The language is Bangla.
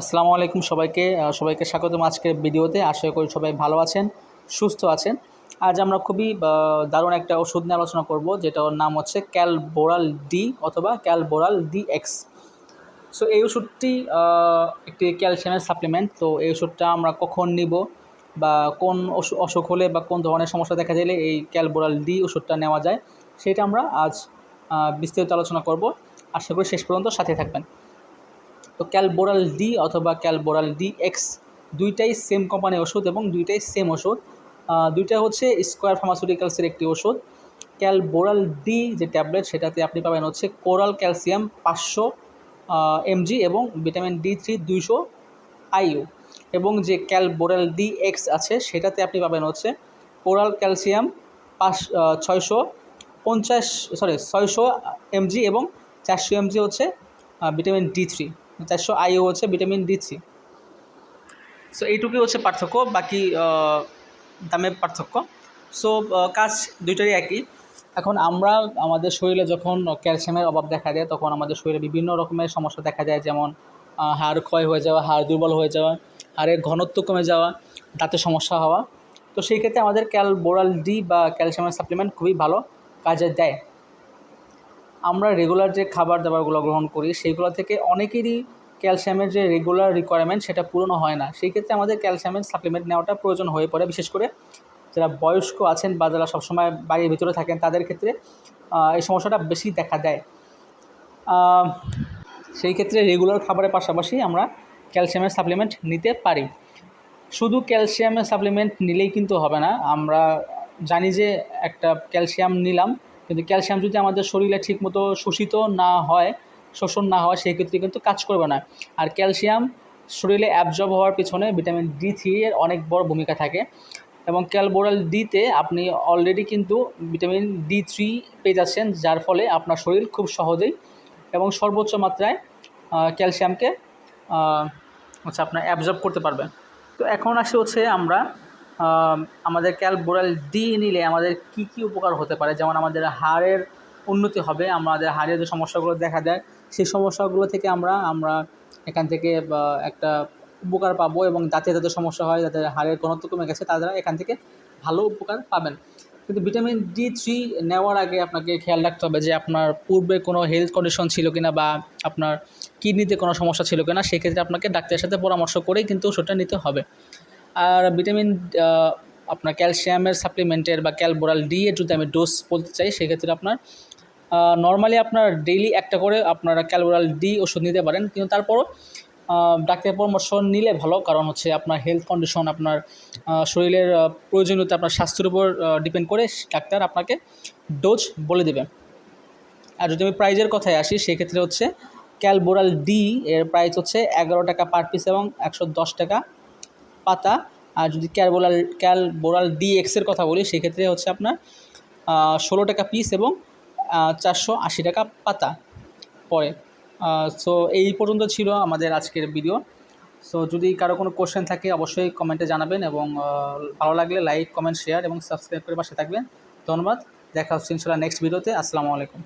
আসসালামু আলাইকুম সবাইকে সবাইকে স্বাগতম আজকের ভিডিওতে। আশা করি সবাই ভালো আছেন, সুস্থ আছেন। আজ আমরা খুবই দারুণ একটা ওষুধ নিয়ে আলোচনা করব, যেটার নাম হচ্ছে ক্যালবোরাল ডি অথবা ক্যালবোরাল ডি এক্স সো এই ওষুধটি একটি ক্যালসিয়ামের সাপ্লিমেন্ট। তো এই ওষুধটা আমরা কখন নিব বা কোন অসু- অসুখ হলে বা কোন ধরনের সমস্যা দেখা দিলে এই ক্যালবোরাল ডি ওষুধটা নেওয়া যায়, সেটা আমরা আজ বিস্তারিত আলোচনা করব। আশা করি শেষ পর্যন্ত সাথে থাকবেন। তো ক্যালবোরাল ডি অথবা ক্যালবোরাল ডি এক্স দুইটাই সেম কোম্পানির ওষুধ এবং দুইটাই সেম ওষুধ দুইটা হচ্ছে স্কোয়ার ফার্মাসিউটিক্যালসের একটি ওষুধ ক্যালবোরাল ডি যে ট্যাবলেট, সেটাতে আপনি পাবেন হচ্ছে কোরাল ক্যালসিয়াম পাঁচশো এমজি এবং ভিটামিন ডি থ্রি দুইশো আইইউ এবং যে ক্যালবোরাল ডি এক্স আছে, সেটাতে আপনি পাবেন হচ্ছে কোরাল ক্যালসিয়াম পাঁচ ছয়শো পঞ্চাশ সরি ছয়শো এমজি এবং চারশো এমজি হচ্ছে ভিটামিন ডি থ্রি চারশো আইও হচ্ছে ভিটামিন ডি থ্রি। সো এইটুকুই হচ্ছে পার্থক্য, বাকি দামের পার্থক্য। সো কাজ দুইটারই একই। এখন আমরা আমাদের শরীরে যখন ক্যালসিয়ামের অভাব দেখা দেয়, তখন আমাদের শরীরে বিভিন্ন রকমের সমস্যা দেখা যায় যেমন হাড় ক্ষয় হয়ে যাওয়া, হাড় দুর্বল হয়ে যাওয়া, হাড়ের ঘনত্ব কমে যাওয়া, দাঁতে সমস্যা হওয়া। তো সেই ক্ষেত্রে আমাদের ক্যাল বোরাল ডি বা ক্যালসিয়ামের সাপ্লিমেন্ট খুবই ভালো কাজে দেয়। আমরা রেগুলার যে খাবার দাবারগুলো গ্রহণ করি, সেইগুলো থেকে অনেকেরই ক্যালসিয়ামের যে রেগুলার রিকোয়ারমেন্ট সেটা পূরণ হয় না। সেই ক্ষেত্রে আমাদের ক্যালসিয়ামের সাপ্লিমেন্ট নেওয়াটা প্রয়োজন হয়ে পড়ে। বিশেষ করে যারা বয়স্ক আছেন বা যারা সবসময় বাড়ির ভিতরে থাকেন, তাদের ক্ষেত্রে এই সমস্যাটা বেশি দেখা দেয়। সেই ক্ষেত্রে রেগুলার খাবারের পাশাপাশি আমরা ক্যালসিয়ামের সাপ্লিমেন্ট নিতে পারি। শুধু ক্যালসিয়ামের সাপ্লিমেন্ট নিলেই কিন্তু হবে না। আমরা জানি যে একটা ক্যালসিয়াম নিলাম কিন্তু ক্যালসিয়াম যদি আমাদের শরীরে ঠিকমতো শোষিত না হয়, শোষণ না হয় সেই ক্ষেত্রে কিন্তু কাজ করবে না। আর ক্যালসিয়াম শরীরে অ্যাবজর্ব হওয়ার পিছনে ভিটামিন ডি থ্রি এর অনেক বড় ভূমিকা থাকে এবং ক্যালবোরাল ডিতে আপনি অলরেডি কিন্তু ভিটামিন ডি থ্রি পেয়ে যাচ্ছেন, যার ফলে আপনার শরীর খুব সহজেই এবং সর্বোচ্চ মাত্রায় ক্যালসিয়ামকে হচ্ছে আপনার অ্যাবজর্ব করতে পারবে। তো এখন আসে হচ্ছে আমরা আমাদের ক্যালবোরাল ডি নিলে আমাদের কি কি উপকার হতে পারে? যেমন আমাদের হাড়ের উন্নতি হবে, আমাদের হাড়ের যে সমস্যাগুলো দেখা দেয়, সেই সমস্যাগুলো থেকে আমরা আমরা এখান থেকে একটা উপকার পাবো এবং যাদের সমস্যা হয় যাদের হাড়ের ঘনত্ব কমে গেছে, তারা এখান থেকে ভালো উপকার পাবেন। কিন্তু ভিটামিন ডি থ্রি নেওয়ার আগে আপনাকে খেয়াল রাখতে হবে যে আপনার পূর্বে কোনো হেলথ কন্ডিশন ছিল কিনা বা আপনার কিডনিতে কোনো সমস্যা ছিল কিনা, সেক্ষেত্রে আপনাকে ডাক্তারের সাথে পরামর্শ করেই কিন্তু ওষুধটা নিতে হবে। আর ভিটামিন আপনার ক্যালসিয়ামের সাপ্লিমেন্টের বা ক্যালবোরাল ডি এর যদি আমি ডোজ বলতে চাই, সেক্ষেত্রে আপনার নর্মালি আপনার ডেইলি একটা করে আপনারা ক্যালবোরাল ডি ওষুধ নিতে পারেন। কিন্তু তারপরও ডাক্তারের পরামর্শ নিলে ভালো। কারণ হচ্ছে আপনার হেলথ কন্ডিশন আপনার শরীরের প্রয়োজনীয়তা, আপনার স্বাস্থ্যের উপর ডিপেন্ড করে ডাক্তার আপনাকে ডোজ বলে দেবে। আর যদি আমি প্রাইজের কথায় আসি, সেক্ষেত্রে হচ্ছে ক্যালবোরাল ডি এর প্রাইস হচ্ছে এগারো টাকা পার পিস এবং একশো দশ টাকা পাতা, আর যদি ক্যালবোরাল ক্যালবোরাল ডি এক্সের কথা বলি, সেক্ষেত্রে হচ্ছে আপনার ষোলো টাকা পিস এবং চারশো আশি টাকা পাতা পড়ে। সো এই পর্যন্ত ছিল আমাদের আজকের ভিডিও সো যদি কারও কোনো কোশ্চেন থাকে, অবশ্যই কমেন্টে জানাবেন এবং ভালো লাগলে লাইক কমেন্ট শেয়ার এবং সাবস্ক্রাইব করে পাশে থাকবেন। ধন্যবাদ। দেখা হচ্ছে ইনশাল্লাহ নেক্সট ভিডিওতে আসসালামু আলাইকুম।